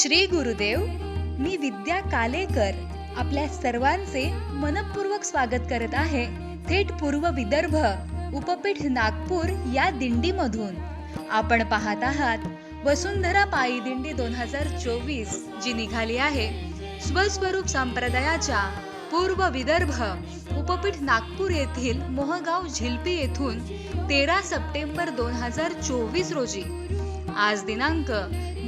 श्री गुरुदेव मी विद्या कालेकर आपल्या सर्वांचे मनपूर्वक स्वागत करत आहे थेट पूर्व विदर्भ उपपीठ नागपूर या दिंडीमधून. आपण पाहत आहात वसुंधरा पायी दिंडी दोन हजार चोवीस जी निघाली आहे. स्वस्वरूप संप्रदायाच्या पूर्व विदर्भ उपपीठ नागपूर येथील मोहगाव झिलपी येथून तेरा सप्टेंबर दोन हजार चोवीस रोजी. आज दिनांक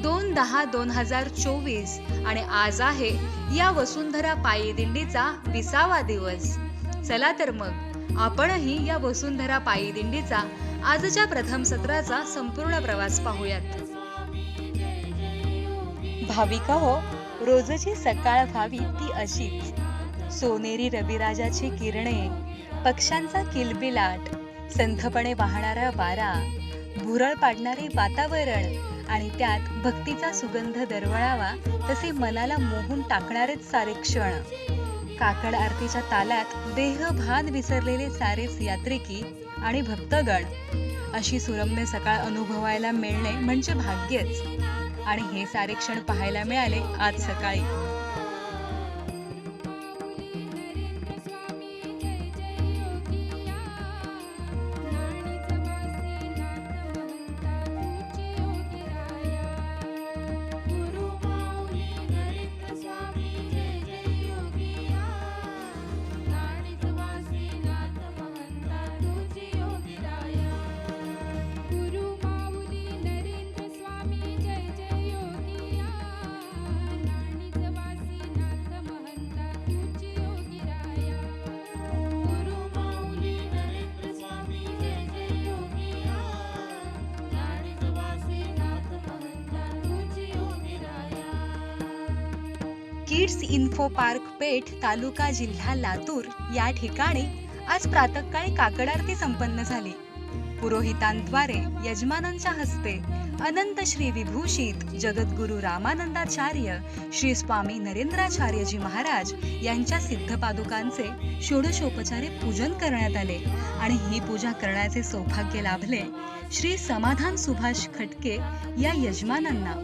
दोन दहा दोन हजार चोवीस आणि आज आहे या वसुंधरा पायी दिंडीचा विसावा दिवस. चला तर मग आपणही या वसुंधरा पायी दिंडीचा आजच्या प्रथम सत्राचा संपूर्ण प्रवास पाहूयात. भाविका हो रोजची सकाळ व्हावी ती अशीच. सोनेरी रविराजाची किरणे पक्ष्यांचा किलबिलाट संथपणे वाहणारा वारा भुरळ पाडणारे वातावरण आणि त्यात भक्तीचा सुगंध दरवळावा तसे मनाला मोहून टाकणारेच सारे क्षण. काकड आरतीच्या तालात देहभान विसरलेले सारेच यात्रिकी आणि भक्तगण. अशी सुरम्य सकाळ अनुभवायला मिळणे म्हणजे भाग्यच. आणि हे सारे क्षण पाहायला मिळाले आज सकाळी. इन्फो पार्क पेठ तालुका जिल्हा लातूर या ठिकाणी आज प्रातःकाळी काकड आरती संपन्न झाली. पुरोहितांद्वारे यजमानांच्या हस्ते अनंत श्री विभूषित जगद्गुरु रामानंदाचार्य श्री स्वामी नरेंद्राचार्यजी महाराज यांच्या सिद्धपादुकांचे षोडशोपचारे पूजन करण्यात आले आणि ही पूजा करण्याचे सौभाग्य लाभले श्री समाधान सुभाष खटके या यजमानांना.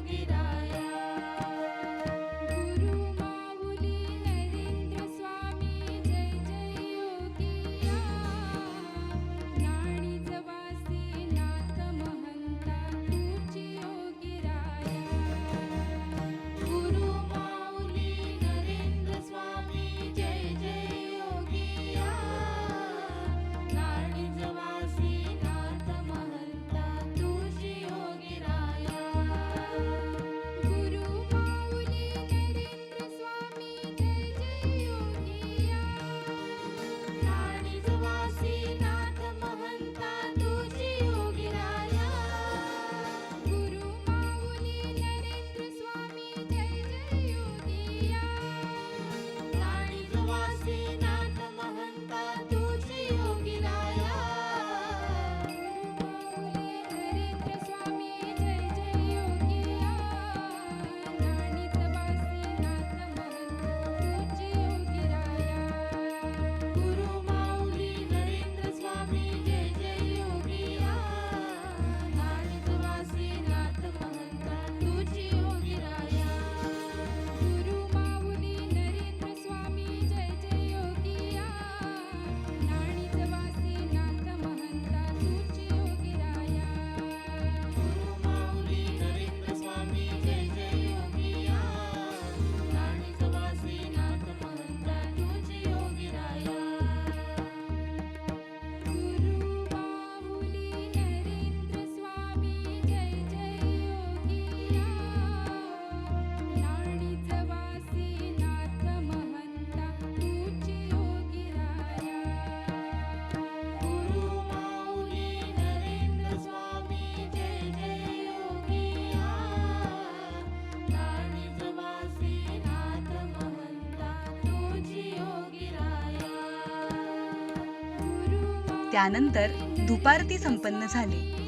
त्यानंतर दुपारती संपन्न झाली.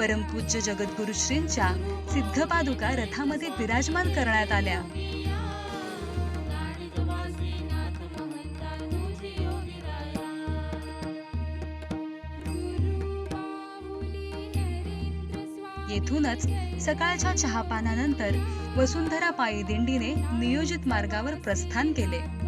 परमपूज्य जगद्गुरु श्रींच्या सिद्धपादुका रथामध्ये विराजमान करण्यात आल्या. येथूनच सकाळच्या चहापानानंतर वसुंधरा पायी दिंडीने नियोजित मार्गावर प्रस्थान केले.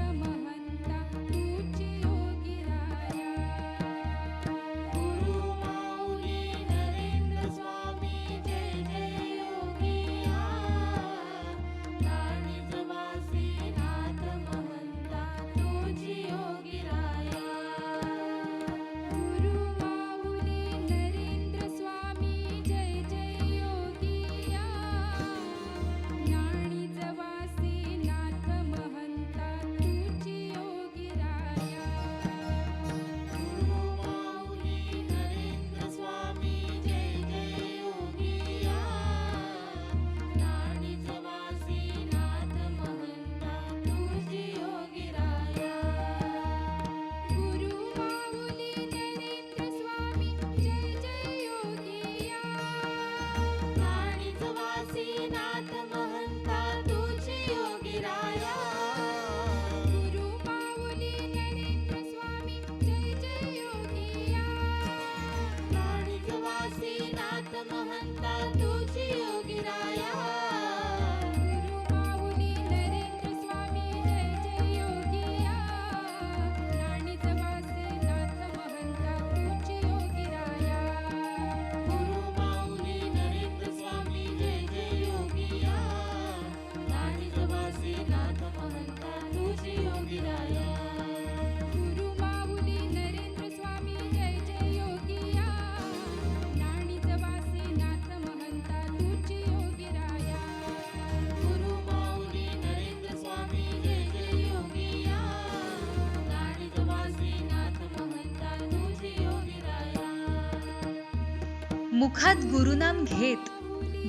मुखात गुरुनाम घेत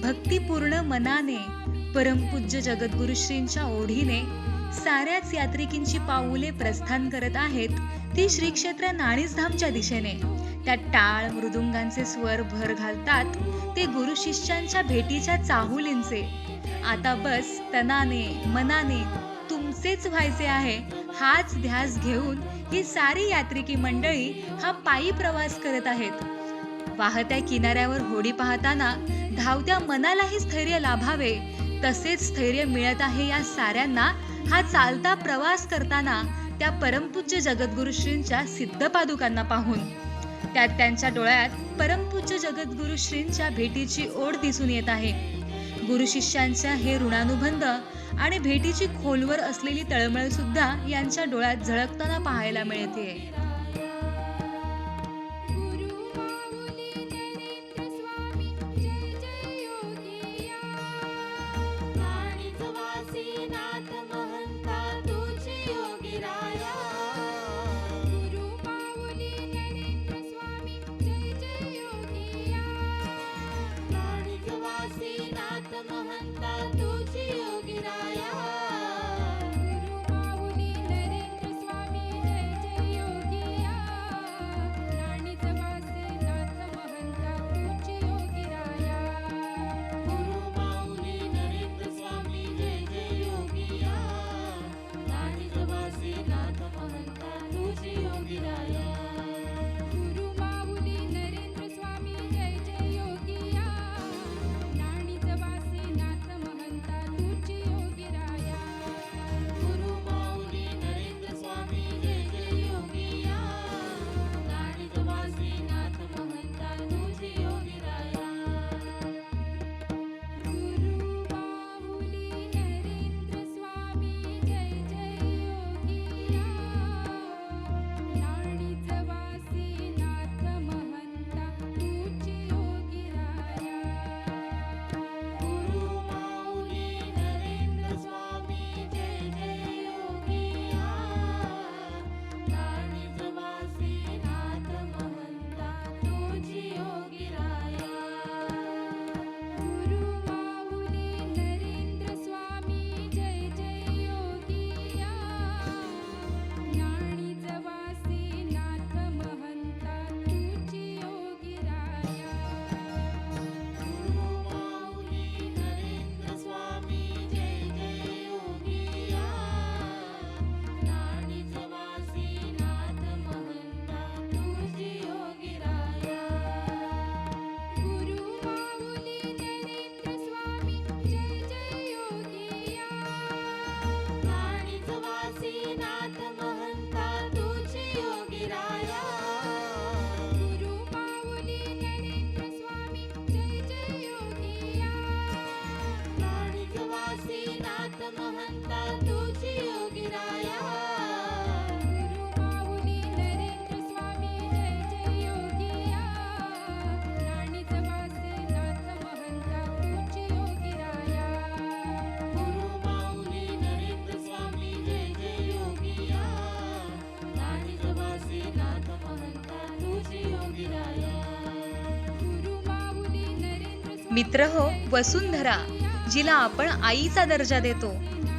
भक्तिपूर्ण मनाने परमपूज्य जगद्गुरु श्रींच्या ओढीने साऱ्याच यात्रिकींची पाऊले प्रस्थान करत आहेत ती श्री क्षेत्र नाणीसधामच्या दिशेने. त्या टाळ मृदुंगांचे स्वर भर घालतात ते गुरु शिष्यांच्या भेटीच्या चाहुलींचे. आता बस तनाने मनाने तुमचेच व्हायचे आहे हाच ध्यास घेऊन ही सारी यात्रिकी मंडळी हा पायी प्रवास करत आहेत. वाहत्या किनाऱ्यावर होडी पाहताना धावत्या मनालाही स्थैर्य लाभावे. तसेच स्थैर्य मिळत आहे या साऱ्यांना हा चालता प्रवास करताना त्या परमपूज्य जगद्गुरु श्रींच्या सिद्ध पादुकांना पाहून. त्यात त्यांच्या डोळ्यात परमपूज्य जगद्गुरु श्रींच्या भेटीची ओढ दिसून येत आहे. गुरु शिष्यांच्या हे ऋणानुबंध आणि भेटीची खोलवर असलेली तळमळ सुद्धा यांच्या डोळ्यात झळकताना पाहायला मिळते. मित्र हो वसुंधरा जिला आपण आईचा दर्जा देतो.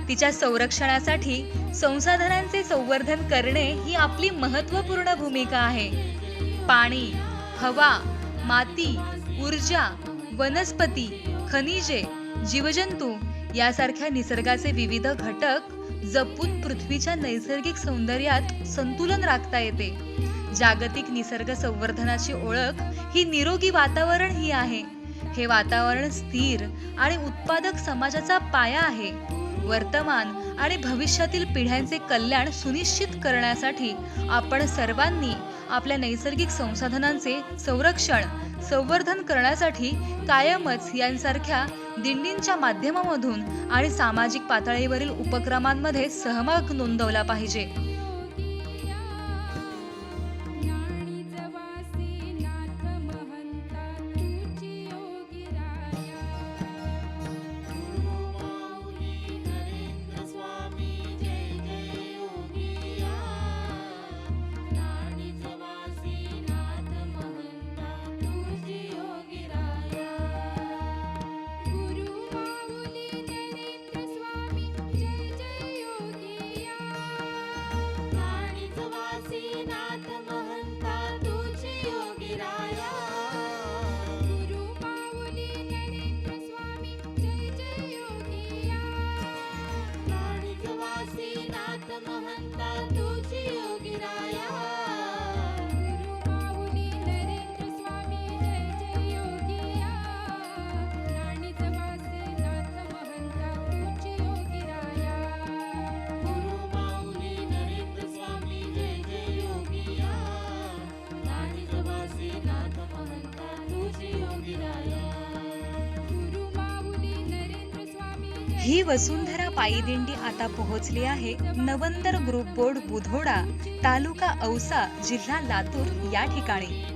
तिच्या संरक्षणासाठी संसाधनांचे संवर्धन करणे ही आपली महत्त्वपूर्ण भूमिका आहे. पाणी हवा माती ऊर्जा वनस्पती खनिजे जीवजंतू यासारख्या निसर्गाचे विविध घटक जपून पृथ्वीच्या नैसर्गिक सौंदर्यात संतुलन राखता येते. जागतिक निसर्ग संवर्धनाची ओळख ही निरोगी वातावरण ही आहे. हे वातावरण स्थिर आणि उत्पादक समाजाचा पाया आहे. वर्तमान आणि भविष्यातील पिढ्यांचे कल्याण सुनिश्चित करण्यासाठी आपण सर्वांनी आपल्या नैसर्गिक संसाधनांचे संरक्षण संवर्धन करण्यासाठी कायमच यांसारख्या दिंडींच्या माध्यमामधून आणि सामाजिक पातळीवरील उपक्रमांमध्ये सहभाग नोंदवला पाहिजे. वासी नाथ ही वसुंधरा पायी दिंडी आता पोहोचली आहे. नवंदर ग्रुप बोर्ड बुधोडा तालुका औसा जिल्हा लातूर या ठिकाणी.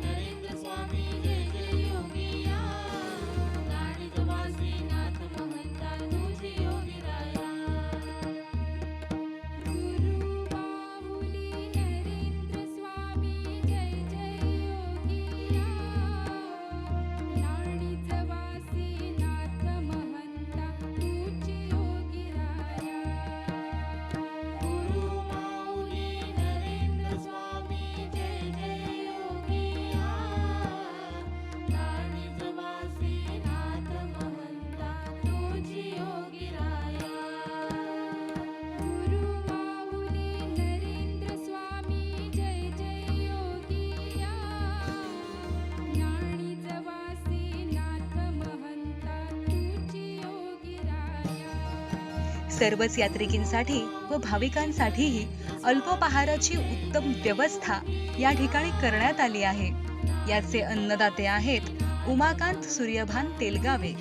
सर्वच यात्रिकींसाठी व भाविकांसाठीही अल्पोपहाराची उत्तम व्यवस्था या ठिकाणी करण्यात आली आहे. याचे अन्नदाते आहेत उमाकांत सूर्यभान तेलगावे.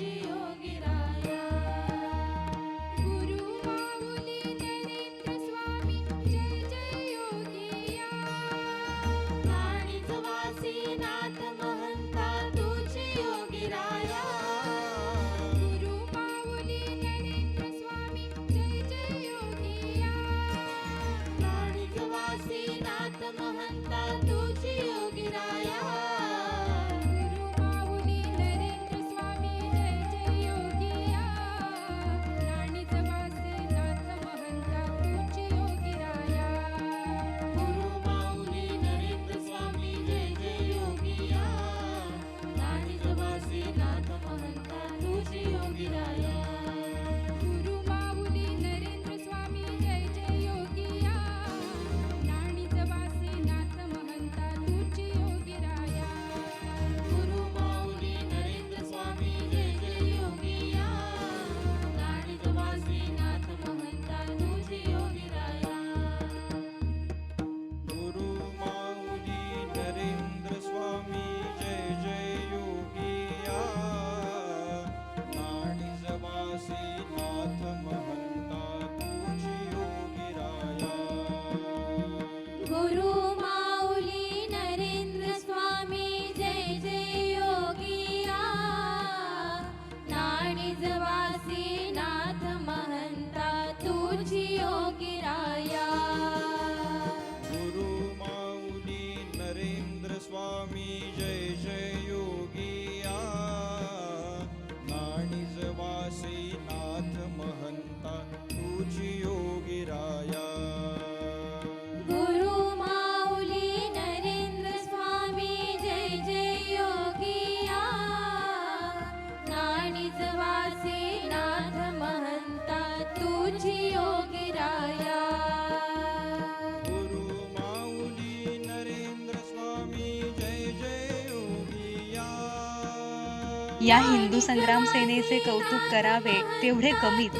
या हिंदू संग्राम सेनेचे कौतुक करावे तेवढे कमीच.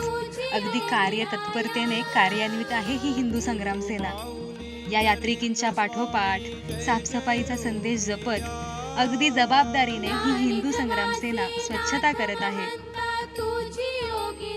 अगदी कार्य तत्परतेने कार्यान्वित आहे ही हिंदू संग्राम सेना. या यात्रिकींच्या पाठोपाठ साफसफाईचा संदेश जपत अगदी जबाबदारीने ही हिंदू संग्राम सेना स्वच्छता करत आहे. नाथ योगी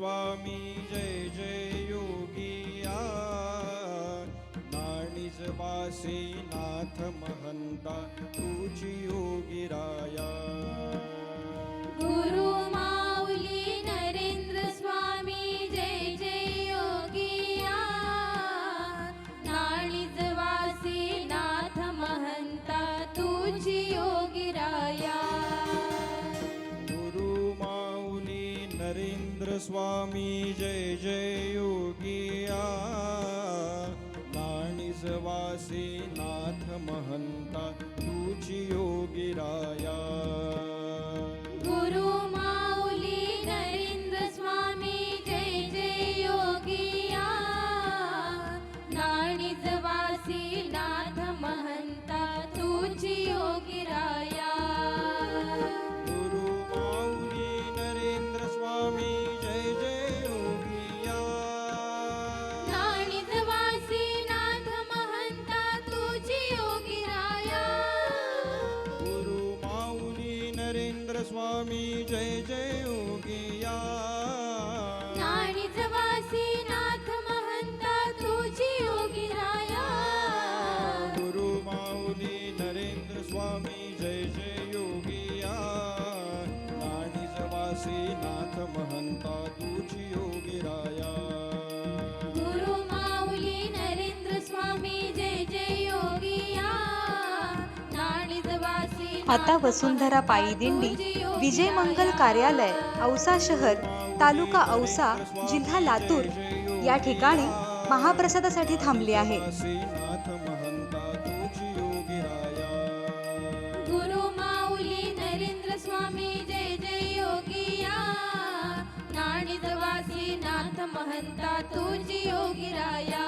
स्वामी जय जय योगिया नाणीज वासी नाथ महंता तुझी योगी स्वामी जय जय योगिया। नाथ महंता तुझी योगी राया। गुरु माऊली नरेंद्र स्वामी जय जय योगिया। नाथ महंता तुझी गुरु माऊली नरेंद्र स्वामी जय जय योगिया। आता वसुंधरा पायी दिंडी. विजय मंगल कार्यालय औसा शहर तालुका औसा जिल्हा लातूर या ठिकाणी महाप्रसादासाठी थांबली आहे. महंता तुझी योगी राया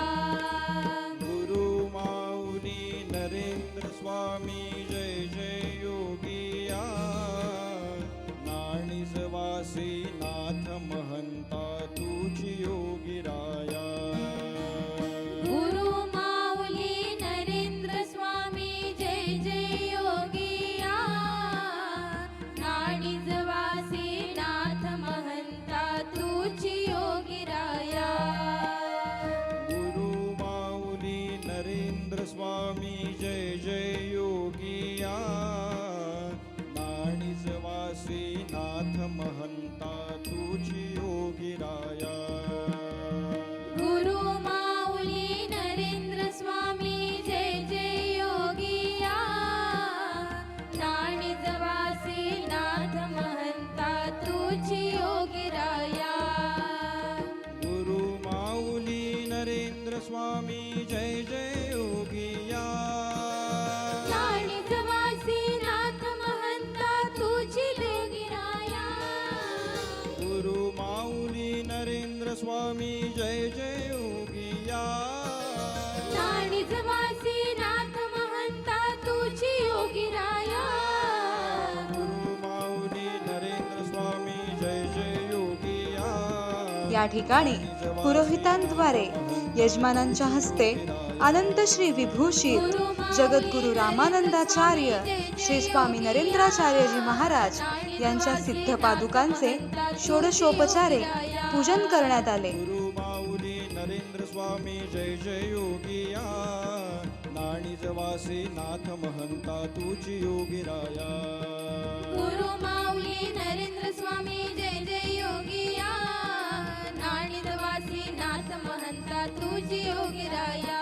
या ठिकाणी पुरोहितांद्वारे यजमानांच्या हस्ते अनंत श्री विभूषित जगद्गुरु रामानंदाचार्य श्री स्वामी नरेंद्राचार्यजी महाराज यांच्या सिद्ध पादुकांचे षोडशोपचारे पूजन करण्यात आले. नरेंद्र स्वामी जय जय योगिया. नाथ महंता तुझी योगी गुरु माऊली नरेंद्र स्वामी जय जय योगिराया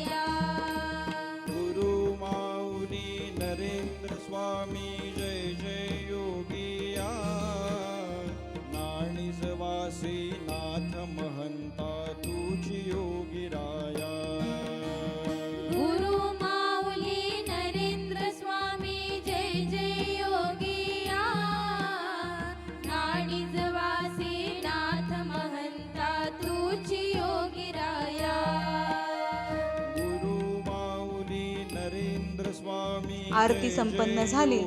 आरती संपन्न झाली.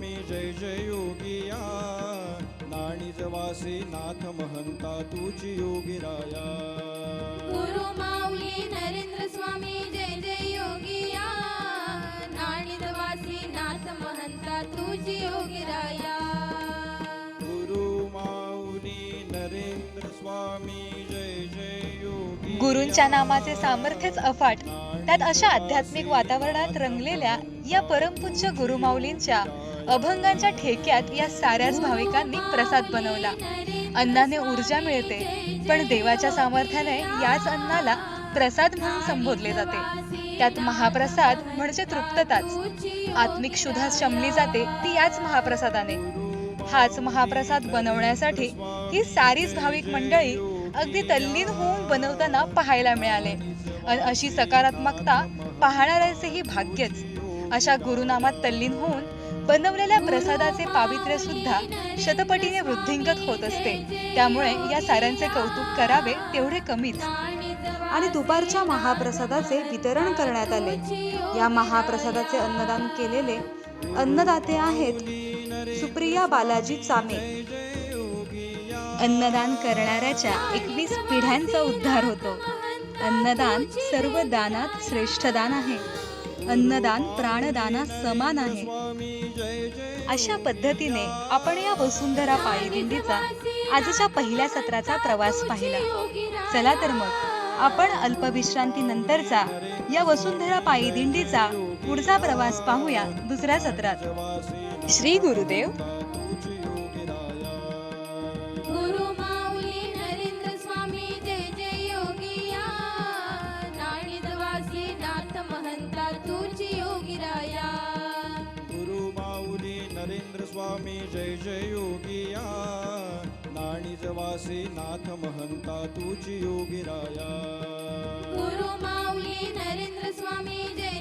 स्वामी जय जय योगिया नाणी जवासी नाथ महंता तुझी योगिराया गुरु माऊली नरेंद्र स्वामी जय जय योगिया नाथ महंता तुझी गुरु माऊली नरेंद्र स्वामी जय जय योगी गुरूंच्या नामाचे सामर्थ्यच अफाट. त्यात अशा आध्यात्मिक वातावरणात रंगलेल्या या परमपूज्य गुरुमाऊलींच्या अभंगांच्या ठेक्यात या साऱ्याच भाविकांनी प्रसाद बनवला. अन्नाने ऊर्जा मिळते पण देवाच्या सामर्थ्याने याच अन्नाला प्रसाद म्हणून संबोधले जाते. त्यात महाप्रसाद म्हणजे तृप्तताच. आत्मिक शुधा शमली जाते ती याच महाप्रसादाने. हाच महाप्रसाद बनवण्यासाठी ही सारीच भाविक मंडळी अगदी तल्लीन होऊन बनवताना पाहायला मिळाले. अशी सकारात्मकता पाहणाऱ्याचेही भाग्यच. अशा गुरुनामात तल्लीन होऊन बनवलेल्या प्रसादाचे पावित्र्य सुद्धा शतपटीने वृद्धिंगत होत असते. त्यामुळे या साऱ्यांचे कौतुक करावे तेवढे कमीच. आणि दुपारच्या महाप्रसादाचे वितरण करण्यात आले. या महाप्रसादाचे अन्नदान केलेले अन्नदाते आहेत सुप्रिया बालाजी चामे. अन्नदान करणाऱ्याच्या एकवीस पिढ्यांचा उद्धार होतो. अन्नदान सर्व दानात श्रेष्ठ दान आहे. अन्नदान प्राणदाना समान आहे. अशा पद्धतीने आपण या वसुंधरा पायदिंडीचा आजच्या पहिल्या सत्राचा प्रवास पाहिला. चला तर मग आपण अल्पविश्रांती नंतरचा या वसुंधरा पायी दिंडीचा पुढचा प्रवास पाहूया दुसऱ्या सत्रात. श्री गुरुदेव नाथ महंता तुझी योगिराया गुरु माऊली नरेंद्र स्वामी जय